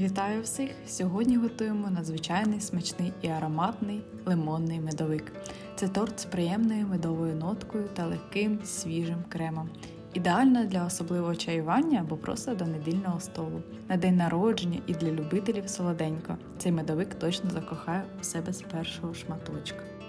Вітаю всіх! Сьогодні готуємо надзвичайний смачний і ароматний лимонний медовик. Це торт з приємною медовою ноткою та легким свіжим кремом. Ідеально для особливого чаювання або просто до недільного столу. На день народження і для любителів солоденько. Цей медовик точно закохає у себе з першого шматочка.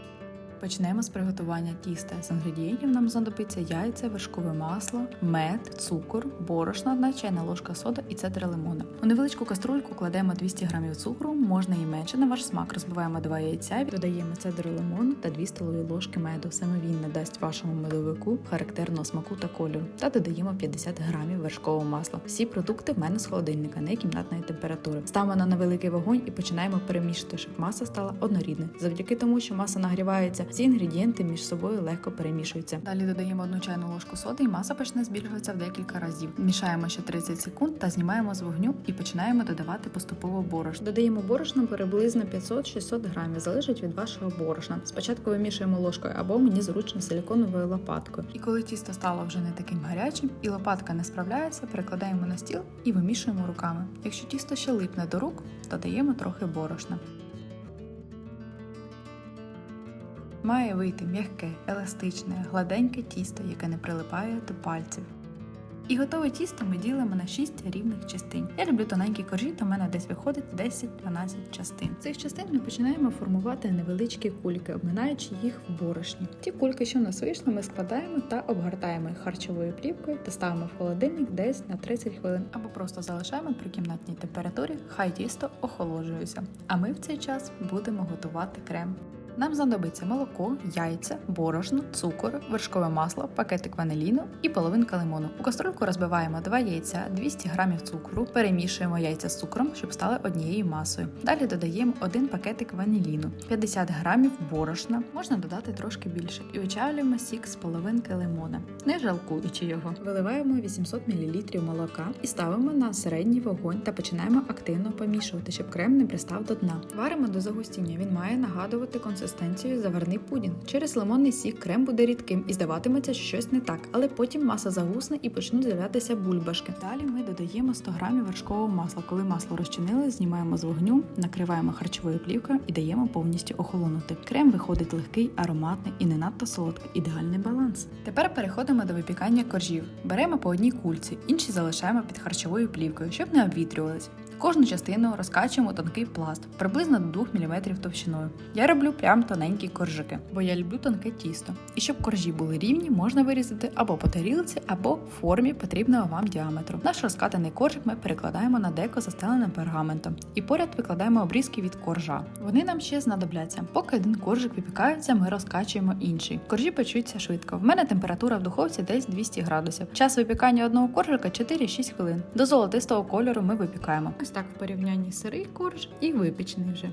Почнемо з приготування тіста. З інгредієнтів нам знадобиться яйця, вершкове масло, мед, цукор, борошно, одна чайна ложка сода і цедра лимона. У невеличку каструльку кладемо 200 г цукру, можна і менше на ваш смак. Розбиваємо два яйця, додаємо цедру лимону та 2 столові ложки меду. Саме він надасть вашому медовику характерного смаку та кольору. Та додаємо 50 г вершкового масла. Всі продукти в мене з холодильника, не кімнатної температури. Ставимо на невеликий вогонь і починаємо перемішувати, щоб маса стала однорідною. Завдяки тому, що маса нагрівається, всі інгредієнти між собою легко перемішуються. Далі додаємо одну чайну ложку соди, і маса почне збільшуватися в декілька разів. Мішаємо ще 30 секунд та знімаємо з вогню і починаємо додавати поступово борошно. Додаємо борошно приблизно 500-600 грамів, залежить від вашого борошна. Спочатку вимішуємо ложкою або мені зручно силіконовою лопаткою. І коли тісто стало вже не таким гарячим і лопатка не справляється, перекладаємо на стіл і вимішуємо руками. Якщо тісто ще липне до рук, додаємо трохи борошна. Має вийти м'яке, еластичне, гладеньке тісто, яке не прилипає до пальців. І готове тісто ми ділимо на 6 рівних частин. Я люблю тоненькі коржі, то в мене десь виходить 10-12 частин. Цих частин ми починаємо формувати невеличкі кульки, обминаючи їх в борошні. Ті кульки, що в нас вийшли, ми складаємо та обгортаємо їх харчовою плівкою та ставимо в холодильник десь на 30 хвилин або просто залишаємо при кімнатній температурі, хай тісто охолоджується. А ми в цей час будемо готувати крем. Нам знадобиться молоко, яйця, борошно, цукор, вершкове масло, пакетик ваниліну і половинка лимону. У каструльку розбиваємо 2 яйця, 200 г цукру, перемішуємо яйця з цукром, щоб стали однією масою. Далі додаємо один пакетик ваніліну, 50 г борошна, можна додати трошки більше, і вичавлюємо сік з половинки лимона, не жалкуючи його. Виливаємо 800 мл молока і ставимо на середній вогонь та починаємо активно помішувати, щоб крем не пристав до дна. Варимо до загустіння. Він має нагадувати консистенцію заварний пудінг. Через лимонний сік крем буде рідким і здаватиметься, що щось не так, але потім маса загусне і почнуть з'являтися бульбашки. Далі ми додаємо 100 г вершкового масла. Коли масло розчинилось, знімаємо з вогню, накриваємо харчовою плівкою і даємо повністю охолонути. Крем виходить легкий, ароматний і не надто солодкий. Ідеальний баланс. Тепер переходимо до випікання коржів. Беремо по одній кульці, інші залишаємо під харчовою плівкою, щоб не обвітрювались. Кожну частину розкачуємо тонкий пласт, приблизно до 2 мм товщиною. Я роблю прям тоненькі коржики, бо я люблю тонке тісто. І щоб коржі були рівні, можна вирізати або по тарілці, або в формі потрібного вам діаметру. Наш розкатаний коржик ми перекладаємо на деко застелене пергаментом і поряд викладаємо обрізки від коржа. Вони нам ще знадобляться. Поки один коржик випікається, ми розкачуємо інший. Коржі печуться швидко. В мене температура в духовці десь 200 градусів. Час випікання одного коржика 4-6 хвилин. До золотистого кольору ми випікаємо. Так в порівнянні сирий корж і випічений вже.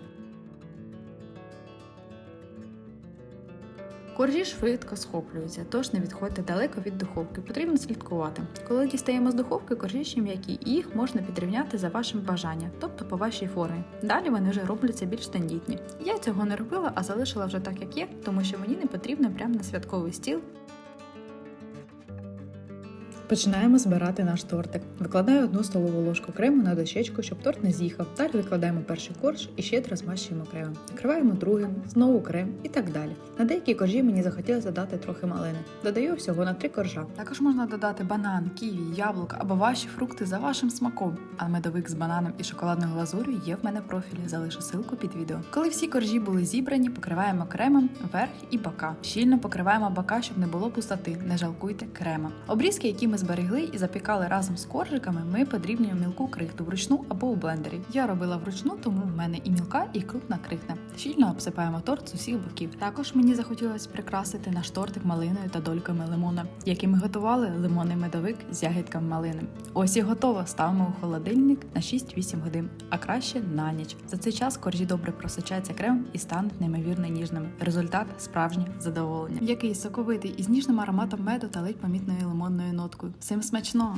Коржі швидко схоплюються, тож не відходьте далеко від духовки. Потрібно слідкувати. Коли дістаємо з духовки, коржі ще м'які, і їх можна підрівняти за вашим бажанням, тобто по вашій формі. Далі вони вже робляться більш тендітні. Я цього не робила, а залишила вже так, як є, тому що мені не потрібно прямо на святковий стіл Починаємо збирати наш тортик. Викладаю одну столову ложку крему на дощечку, щоб торт не з'їхав. Далі викладаємо перший корж і щедро змащуємо кремом. Накриваємо другим, знову крем і так далі. На деякі коржі мені захотілося додати трохи малини. Додаю всього на три коржа. Також можна додати банан, ківі, яблука або ваші фрукти за вашим смаком. А медовик з бананом і шоколадною глазур'ю є в мене в профілі. Залишу ссылку під відео. Коли всі коржі були зібрані, покриваємо кремом верх і бока. Щільно покриваємо бока, щоб не було пустоти. Не жалкуйте крема. Обрізки, які ми зберегли і запікали разом з коржиками, ми подрібнюємо мілку крихту вручну або у блендері. Я робила вручну, тому в мене і мілка, і крупна крихта. Щільно обсипаємо торт з усіх боків. Також мені захотілося прикрасити наш тортик малиною та дольками лимона, який ми готували лимонний медовик з ягідками малини. Ось і готово. Ставимо у холодильник на 6-8 годин, а краще на ніч. За цей час коржі добре просочаться кремом і стануть неймовірно ніжними. Результат справжнє задоволення. Який соковитий із ніжним ароматом меду та ледь помітною лимонною ноткою. Всім смачного!